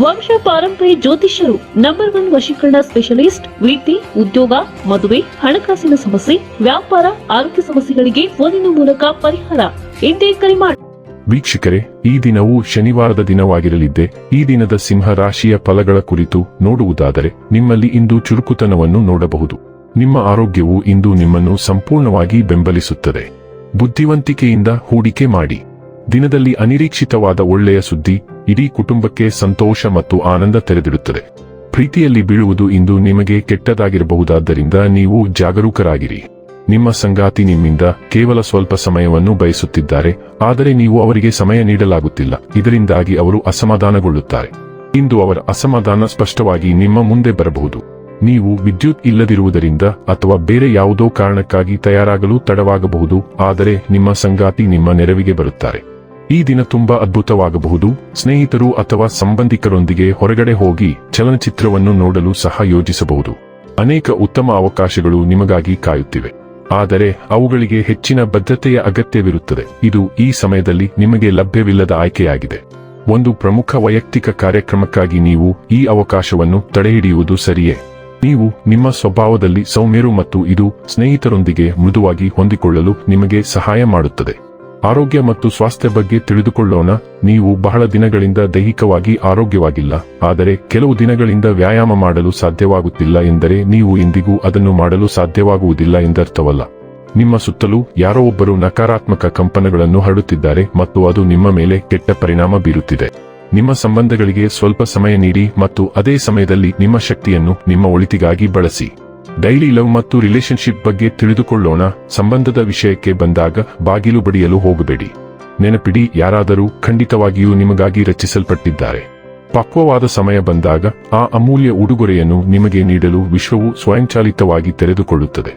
ವಂಶ ಪಾರಂಪರ್ಯ ಜ್ಯೋತಿಷ್ಯರು ನಂಬರ್ ಒನ್ ವಶೀಕರಣ ಸ್ಪೆಷಲಿಸ್ಟ್ ವೃತ್ತಿ ಉದ್ಯೋಗ, ಮದುವೆ, ಹಣಕಾಸಿನ ಸಮಸ್ಯೆ, ವ್ಯಾಪಾರ, ಆರೋಗ್ಯ ಸಮಸ್ಯೆಗಳಿಗೆ ಫೋನಿನ ಮೂಲಕ ಪರಿಹಾರ. ಇಂದೇ ಕರೆ ಮಾಡಿ ವೀಕ್ಷಕರೇ, ಈ ದಿನವು ಶನಿವಾರದ ದಿನವಾಗಿರಲಿದ್ದೆ. ಈ ದಿನದ ಸಿಂಹ ರಾಶಿಯ ಫಲಗಳ ಕುರಿತು ನೋಡುವುದಾದರೆ, ನಿಮ್ಮಲ್ಲಿ ಇಂದು ಚುರುಕುತನವನ್ನು ನೋಡಬಹುದು. ನಿಮ್ಮ ಆರೋಗ್ಯವು ಇಂದು ನಿಮ್ಮನ್ನು ಸಂಪೂರ್ಣವಾಗಿ ಬೆಂಬಲಿಸುತ್ತದೆ. ಬುದ್ಧಿವಂತಿಕೆಯಿಂದ ಹೂಡಿಕೆ ಮಾಡಿ. ದಿನದಲ್ಲಿ ಅನಿರೀಕ್ಷಿತವಾದ ಒಳ್ಳೆಯ ಸುದ್ದಿ, ಇಡೀ ಕುಟುಂಬಕ್ಕೆ ಸಂತೋಷ ಮತ್ತು ಆನಂದ ತೆರೆದಿಡುತ್ತದೆ. ಪ್ರೀತಿಯಲ್ಲಿ ಬೀಳುವುದು ಇಂದು ನಿಮಗೆ ಕೆಟ್ಟದಾಗಿರಬಹುದಾದ್ದರಿಂದ ನೀವು ಜಾಗರೂಕರಾಗಿರಿ. ನಿಮ್ಮ ಸಂಗಾತಿ ನಿಮ್ಮಿಂದ ಕೇವಲ ಸ್ವಲ್ಪ ಸಮಯವನ್ನು ಬಯಸುತ್ತಿದ್ದಾರೆ, ಆದರೆ ನೀವು ಅವರಿಗೆ ಸಮಯ ನೀಡಲಾಗುತ್ತಿಲ್ಲ. ಇದರಿಂದಾಗಿ ಅವರು ಅಸಮಾಧಾನಗೊಳ್ಳುತ್ತಾರೆ. ಇಂದು ಅವರ ಅಸಮಾಧಾನ ಸ್ಪಷ್ಟವಾಗಿ ನಿಮ್ಮ ಮುಂದೆ ಬರಬಹುದು. ನೀವು ವಿದ್ಯುತ್ ಇಲ್ಲದಿರುವುದರಿಂದ ಅಥವಾ ಬೇರೆ ಯಾವುದೋ ಕಾರಣಕ್ಕಾಗಿ ತಯಾರಾಗಲು ತಡವಾಗಬಹುದು, ಆದರೆ ನಿಮ್ಮ ಸಂಗಾತಿ ನಿಮ್ಮ ನೆರವಿಗೆ ಬರುತ್ತಾರೆ. ಈ ದಿನ ತುಂಬಾ ಅದ್ಭುತವಾಗಬಹುದು. ಸ್ನೇಹಿತರು ಅಥವಾ ಸಂಬಂಧಿಕರೊಂದಿಗೆ ಹೊರಗಡೆ ಹೋಗಿ ಚಲನಚಿತ್ರವನ್ನು ನೋಡಲು ಸಹ ಯೋಜಿಸಬಹುದು. ಅನೇಕ ಉತ್ತಮ ಅವಕಾಶಗಳು ನಿಮಗಾಗಿ ಕಾಯುತ್ತಿವೆ. ಆದರೆ ಅವುಗಳಿಗೆ ಹೆಚ್ಚಿನ ಬದ್ಧತೆಯ ಅಗತ್ಯವಿರುತ್ತದೆ. ಇದು ಈ ಸಮಯದಲ್ಲಿ ನಿಮಗೆ ಲಭ್ಯವಿಲ್ಲದ ಆಯ್ಕೆಯಾಗಿದೆ. ಒಂದು ಪ್ರಮುಖ ವೈಯಕ್ತಿಕ ಕಾರ್ಯಕ್ರಮಕ್ಕಾಗಿ ನೀವು ಈ ಅವಕಾಶವನ್ನು ತಡೆಹಿಡಿಯುವುದು ಸರಿಯೇ. ನೀವು ನಿಮ್ಮ ಸ್ವಭಾವದಲ್ಲಿ ಸೌಮ್ಯರು ಮತ್ತು ಇದು ಸ್ನೇಹಿತರೊಂದಿಗೆ ಮೃದುವಾಗಿ ಹೊಂದಿಕೊಳ್ಳಲು ನಿಮಗೆ ಸಹಾಯ ಮಾಡುತ್ತದೆ. ಆರೋಗ್ಯ ಮತ್ತು ಸ್ವಾಸ್ಥ್ಯ ಬಗ್ಗೆ ತಿಳಿದುಕೊಳ್ಳೋಣ. ನೀವು ಬಹಳ ದಿನಗಳಿಂದ ದೈಹಿಕವಾಗಿ ಆರೋಗ್ಯವಾಗಿಲ್ಲ. ಆದರೆ ಕೆಲವು ದಿನಗಳಿಂದ ವ್ಯಾಯಾಮ ಮಾಡಲು ಸಾಧ್ಯವಾಗುತ್ತಿಲ್ಲ ಎಂದರೆ ನೀವು ಇಂದಿಗೂ ಅದನ್ನು ಮಾಡಲು ಸಾಧ್ಯವಾಗುವುದಿಲ್ಲ ಎಂದರ್ಥವಲ್ಲ. ನಿಮ್ಮ ಸುತ್ತಲೂ ಯಾರೋ ಒಬ್ಬರು ನಕಾರಾತ್ಮಕ ಕಂಪನಗಳನ್ನು ಹರಡುತ್ತಿದ್ದಾರೆ ಮತ್ತು ಅದು ನಿಮ್ಮ ಮೇಲೆ ಕೆಟ್ಟ ಪರಿಣಾಮ ಬೀರುತ್ತಿದೆ. ನಿಮ್ಮ ಸಂಬಂಧಗಳಿಗೆ ಸ್ವಲ್ಪ ಸಮಯ ನೀಡಿ ಮತ್ತು ಅದೇ ಸಮಯದಲ್ಲಿ ನಿಮ್ಮ ಶಕ್ತಿಯನ್ನು ನಿಮ್ಮ ಒಳಿತಿಗಾಗಿ ಬಳಸಿ. ಡೈಲಿ ಲವ್ ಮತ್ತು ರಿಲೇಶನ್ಶಿಪ್ ಬಗ್ಗೆ ತಿಳಿದುಕೊಳ್ಳೋಣ. ಸಂಬಂಧದ ವಿಷಯಕ್ಕೆ ಬಂದಾಗ ಬಾಗಿಲು ಬಡಿಯಲು ಹೋಗಬೇಡಿ. ನೆನಪಿಡಿ, ಯಾರಾದರೂ ಖಂಡಿತವಾಗಿಯೂ ನಿಮಗಾಗಿ ರಚಿಸಲ್ಪಟ್ಟಿದ್ದಾರೆ. ಪಕ್ವವಾದ ಸಮಯ ಬಂದಾಗ ಆ ಅಮೂಲ್ಯ ಉಡುಗೊರೆಯನ್ನು ನಿಮಗೆ ನೀಡಲು ವಿಶ್ವವು ಸ್ವಯಂಚಾಲಿತವಾಗಿ ತೆರೆದುಕೊಳ್ಳುತ್ತದೆ.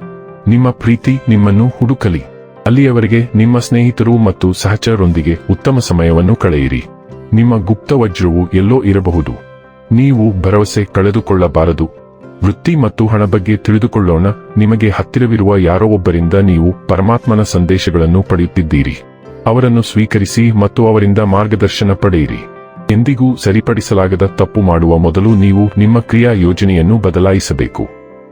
ನಿಮ್ಮ ಪ್ರೀತಿ ನಿಮ್ಮನ್ನು ಹುಡುಕಲಿ. ಅಲ್ಲಿಯವರೆಗೆ ನಿಮ್ಮ ಸ್ನೇಹಿತರು ಮತ್ತು ಸಹಚರರೊಂದಿಗೆ ಉತ್ತಮ ಸಮಯವನ್ನು ಕಳೆಯಿರಿ. ನಿಮ್ಮ ಗುಪ್ತ ವಜ್ರವು ಎಲ್ಲೋ ಇರಬಹುದು. ನೀವು ಭರವಸೆ ಕಳೆದುಕೊಳ್ಳಬಾರದು. ವೃತ್ತಿ ಮತ್ತು ಹಣ ಬಗ್ಗೆ ತಿಳಿದುಕೊಳ್ಳೋಣ. ನಿಮಗೆ ಹತ್ತಿರವಿರುವ ಯಾರೋ ಒಬ್ಬರಿಂದ ನೀವು ಪರಮಾತ್ಮನ ಸಂದೇಶಗಳನ್ನು ಪಡೆಯುತ್ತಿದ್ದೀರಿ. ಅವರನ್ನು ಸ್ವೀಕರಿಸಿ ಮತ್ತು ಅವರಿಂದ ಮಾರ್ಗದರ್ಶನ ಪಡೆಯಿರಿ. ಎಂದಿಗೂ ಸರಿಪಡಿಸಲಾಗದ ತಪ್ಪು ಮಾಡುವ ಮೊದಲು ನೀವು ನಿಮ್ಮ ಕ್ರಿಯಾ ಯೋಜನೆಯನ್ನು ಬದಲಾಯಿಸಬೇಕು.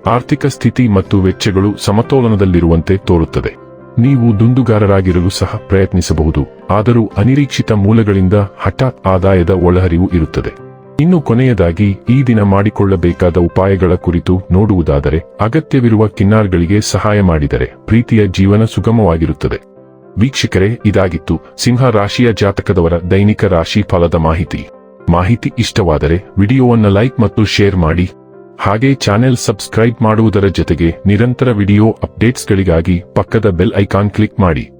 ಆರ್ಥಿಕ ಸ್ಥಿತಿ ಮತ್ತು ವೆಚ್ಚಗಳು ಸಮತೋಲನದಲ್ಲಿರುವಂತೆ ತೋರುತ್ತದೆ. ನೀವು ದುಂದುಗಾರರಾಗಿರಲು ಸಹ ಪ್ರಯತ್ನಿಸಬಹುದು. ಆದರೂ ಅನಿರೀಕ್ಷಿತ ಮೂಲಗಳಿಂದ ಹಠಾತ್ ಆದಾಯದ ಒಳಹರಿವು ಇರುತ್ತದೆ. ಇನ್ನು ಕೊನೆಯದಾಗಿ ಈ ದಿನ ಮಾಡಿಕೊಳ್ಳಬೇಕಾದ ಉಪಾಯಗಳ ಕುರಿತು ನೋಡುವುದಾದರೆ, ಅಗತ್ಯವಿರುವ ಕಿನ್ನಾರ್ಗಳಿಗೆ ಸಹಾಯ ಮಾಡಿದರೆ ಪ್ರೀತಿಯ ಜೀವನ ಸುಗಮವಾಗಿರುತ್ತದೆ. ವೀಕ್ಷಕರೇ, ಇದಾಗಿತ್ತು ಸಿಂಹ ರಾಶಿಯ ಜಾತಕದವರ ದೈನಿಕ ರಾಶಿ ಫಲದ ಮಾಹಿತಿ. ಮಾಹಿತಿ ಇಷ್ಟವಾದರೆ ವಿಡಿಯೋವನ್ನು ಲೈಕ್ ಮತ್ತು ಶೇರ್ ಮಾಡಿ. ಹಾಗೆ ಚಾನೆಲ್ ಸಬ್ಸ್ಕ್ರೈಬ್ ಮಾಡುವುದರ ಜೊತೆಗೆ ನಿರಂತರ ವಿಡಿಯೋ ಅಪ್ಡೇಟ್ಸ್ಗಳಿಗಾಗಿ ಪಕ್ಕದ ಬೆಲ್ ಐಕಾನ್ ಕ್ಲಿಕ್ ಮಾಡಿ.